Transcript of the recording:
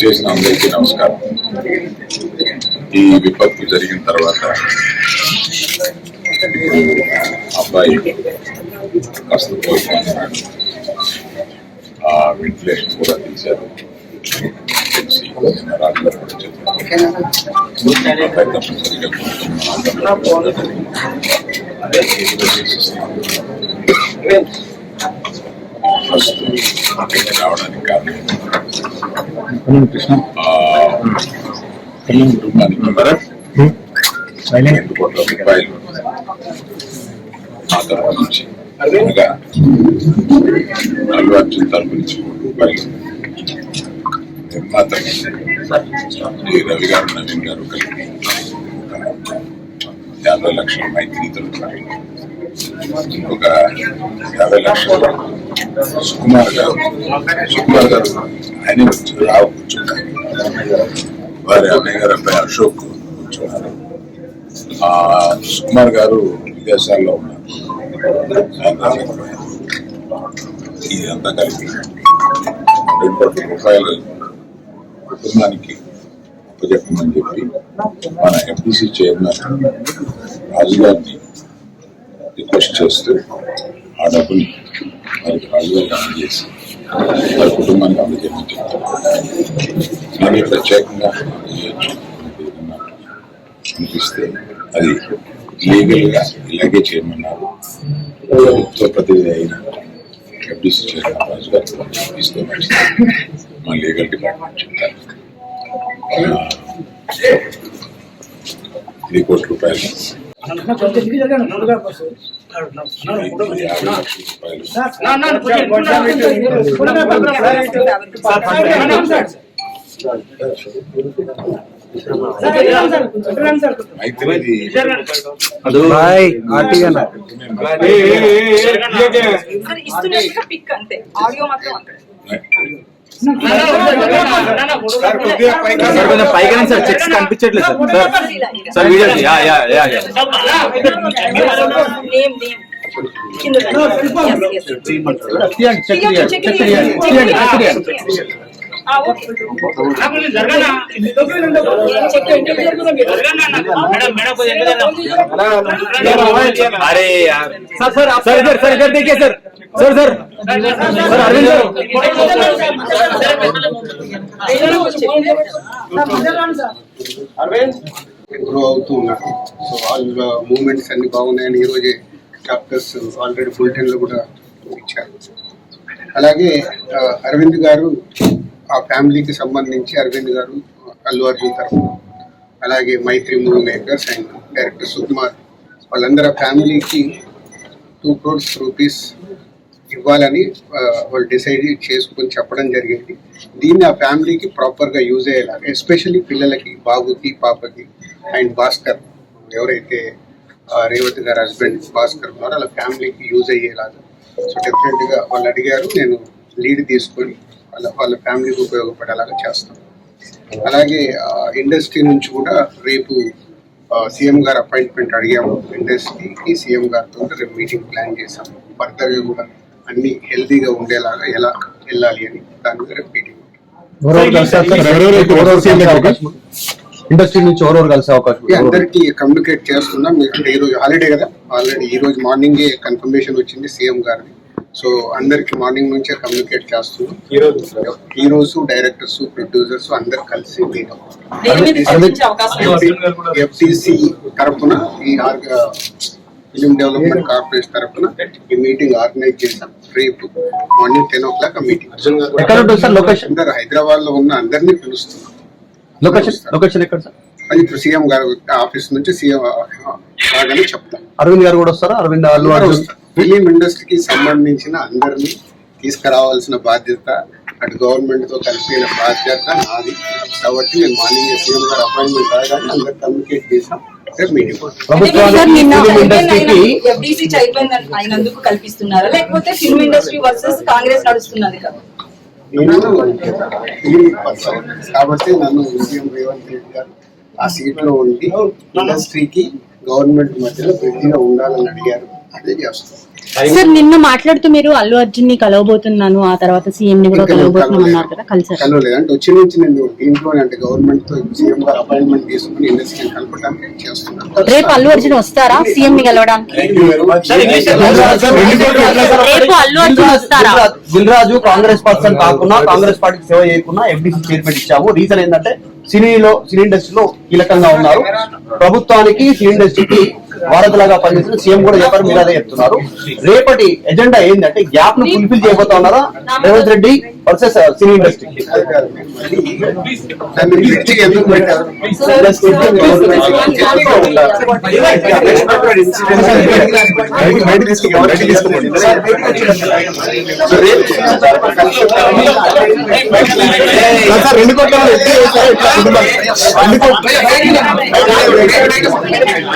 చేసిన అందరికీ నమస్కారం. ఈ విపత్తు జరిగిన తర్వాత ఇప్పుడు అబ్బాయి కాస్త కోలుకుంటున్నాడు ఆ వెంటిలేషన్ కూడా తీశారు. తెలిసి నిన్న రాత్రి కూడా చెప్పారు. అబ్బాయి తప్పనిసరిగా కోలుకుంటున్నాడు. అదే ఫస్ట్ ఇక్కడికి రావడానికి కారణం కృష్ణ ఆ, కుటుంబానికి రెండు కోట్ల రూపాయలు ఆ తర్వాత నుంచి అనగా అల్లు అర్జున్ తరఫు నుంచి కోటి రూపాయలు నిర్మాత రవి గారు నవీన్ గారు కలిపి యాభై లక్షల మైత్రి తరపు ఇంకొక యాభై లక్షల సుకుమార్ గారు సుకుమార్ గారు ఆయన రావు కూర్చున్నారు వారి అన్నయ్య గారు అబ్బాయి అశోక్ కూర్చున్నారు ఆ సుకుమార్ గారు విదేశాల్లో ఉన్నారు ఇదంతా కలిపి రెండు కోట్ల రూపాయలు కుటుంబానికి అప్పచెప్పమని చెప్పి మన ఎంపీసీ చైర్మన్ రాజు గారిని రిక్వెస్ట్ చేస్తూ ఆ డబ్బుని వారికి రాజుగారికి అందజేసి వారి కుటుంబానికి అందజేయమని చెప్తాను నేను ప్రత్యేకంగా అందజేయచ్చు మీకు ఏదన్నా అనిపిస్తే అది లీగల్గా ఇలాగే చేయమన్నారు ప్రభుత్వ ప్రతినిధి అయిన ఎఫ్డిసి చైర్మన్ రాజు గారికి ఇస్తే మంచిది. మా లీగల్ డిపార్ట్మెంట్ చెప్తారు ఆ, ఇది కోటి రూపాయలు బాయ్ ఆర్టీఎన్ ఇస్తున్నట్టుగా పిక్ అంతే ఆడియో మాత్రం అక్కడ సార్ కొంచెం పైకి రండి సార్ చెక్స్ కనిపించట్లేదు sir sir video yeah yeah yeah yeah name name కింద Yes, yes. Check check check check check చేయండి తీయండి. ఆ, ఓకే. ఏం చెక్ ఏంటి? अरे यार सर सर आप सर इधर सर इधर देखिए sir sir sir sir Arvind grow అవుతూ ఉన్నారు సో వాళ్ళ మూమెంట్స్ అన్ని బాగున్నాయని ఈ రోజే డాక్టర్స్ ఆల్రెడీ ఫుల్ టైమ్ లో కూడా ఇచ్చారు అలాగే ఆ, అరవింద్ గారు ఆ ఫ్యామిలీకి సంబంధించి అరవింద్ గారు అల్లు అర్జున్ తరఫున అలాగే Mythri movie makers and director Sukumar వాళ్ళందరూ ఫ్యామిలీకి టూ క్రోర్స్ రూపీస్ ఇవ్వాలని వాళ్ళు డిసైడ్ చేసుకొని చెప్పడం జరిగింది. దీన్ని ఆ ఫ్యామిలీకి ప్రాపర్గా యూజ్ అయ్యేలాగా ఎస్పెషల్లీ పిల్లలకి బాబుకి పాపకి అండ్ భాస్కర్ ఎవరైతే రేవతి గారి హస్బెండ్ భాస్కర్ ఉన్నారో వాళ్ళ ఫ్యామిలీకి యూజ్ అయ్యేలాగా. సో డెఫినెట్గా వాళ్ళు అడిగారు నేను లీడ్ తీసుకొని వాళ్ళ వాళ్ళ ఫ్యామిలీకి ఉపయోగపడేలాగా చేస్తాను అలాగే ఇండస్ట్రీ నుంచి కూడా రేపు సీఎం గారు అపాయింట్మెంట్ అడిగాము ఇండస్ట్రీకి సీఎం గారితో రేపు మీటింగ్ ప్లాన్ చేసాము ఫర్దర్గా కూడా అన్ని హెల్తీగా ఉండేలాగా ఎలా వెళ్ళాలి అని దాని మీద రేపు మీటింగ్ ఇండస్ట్రీ నుంచి ఎవరెవరు కలిసే అవకాశం? ఉంది? అందరికి కమ్యూనికేట్ చేస్తున్నాం. అంటే ఈ రోజు హాలిడే కదా. ఆల్రెడీ ఈ రోజు మార్నింగే కన్ఫర్మేషన్ వచ్చింది సీఎం గారిని సో అందరికి మార్నింగ్ నుంచే కమ్యూనికేట్ చేస్తున్నాం ఈ రోజు డైరెక్టర్స్ ప్రొడ్యూసర్స్ అందరు కలిసి? ఎఫ్టిసి తరఫున ఈ ఫిలిం డెవలప్మెంట్ కార్పొరేషన్ తరఫున ఈ మీటింగ్ ఆర్గనైజ్ చేశాం. రేపు morning ten o'clock meeting sir. Location అందరు హైదరాబాద్లో ఉన్న అందరినీ పిలుస్తున్నాం. లొకేషన్ లొకేషన్ ఎక్కడ సార్? అది ఇప్పుడు సీఎం గారు ఆఫీస్ నుంచి సీఎం రాగానే చెప్తాం. అరవింద్ గారు కూడా వస్తారా? అరవింద్ అల్లు అర్జున్? ఫిలిం ఇండస్ట్రీకి సంబంధించిన అందరినీ తీసుకురావాల్సిన బాధ్యత అటు గవర్నమెంట్తో కలిపిన బాధ్యత నాది. కాబట్టి నేను మార్నింగ్ సీఎం గారు అపాయింట్మెంట్ రాగానే అందరు కమ్యూనికేట్ చేసాం చైర్మన్ అయినందుకు కల్పిస్తున్నారా? లేకపోతే ఫిల్మ్ ఇండస్ట్రీ వర్సెస్ కాంగ్రెస్ నడుస్తున్నది కదా. నేను ఫిలిం పర్సన్ కాబట్టి నన్ను సీఎం రేవంత్ రెడ్డి గారు ఆ సీట్లో ఉండి ఇండస్ట్రీకి గవర్నమెంట్ మధ్యలో బ్రిడ్జిగా ఉండాలని అడిగారు. అదే చేస్తాం సార్ నిన్న మాట్లాడుతూ మీరు అల్లు అర్జున్ని కలవబోతున్నాను ఆ తర్వాత సీఎం ని కూడా కలవబోతున్నాను అన్నారు కదా కలిసారు కలవలేదు. అంటే వచ్చి నుంచి నేను దీంట్లో అంటే గవర్నమెంట్తో సీఎం గారు అపాయింట్మెంట్ తీసుకుని కలపడానికి చేస్తున్నాను. రేపు అల్లు అర్జున్ వస్తారా సీఎం ని కలవడానికి రేపు అల్లు అర్జున్ వస్తారా? దిల్ రాజు కాంగ్రెస్ పర్సన్ కాకుండా కాంగ్రెస్ పార్టీకి సేవ చేయకుండా ఎఫ్డీసీ చైర్మన్ ఇచ్చాము. రీజన్ ఏంటంటే సినీలో సినీ ఇండస్ట్రీలో కీలకంగా ఉన్నారు. ప్రభుత్వానికి సినీ ఇండస్ట్రీకి వారధిలాగా పనిచేసిన సీఎం కూడా చెప్పారు మీరు అదే చెప్తున్నారు రేపటి ఎజెండా ఏంటంటే గ్యాప్ను ఫుల్ఫిల్ చేయబోతా ఉన్నారా Revanth Reddy versus cine industry కోట్ల రెండు కోట్ల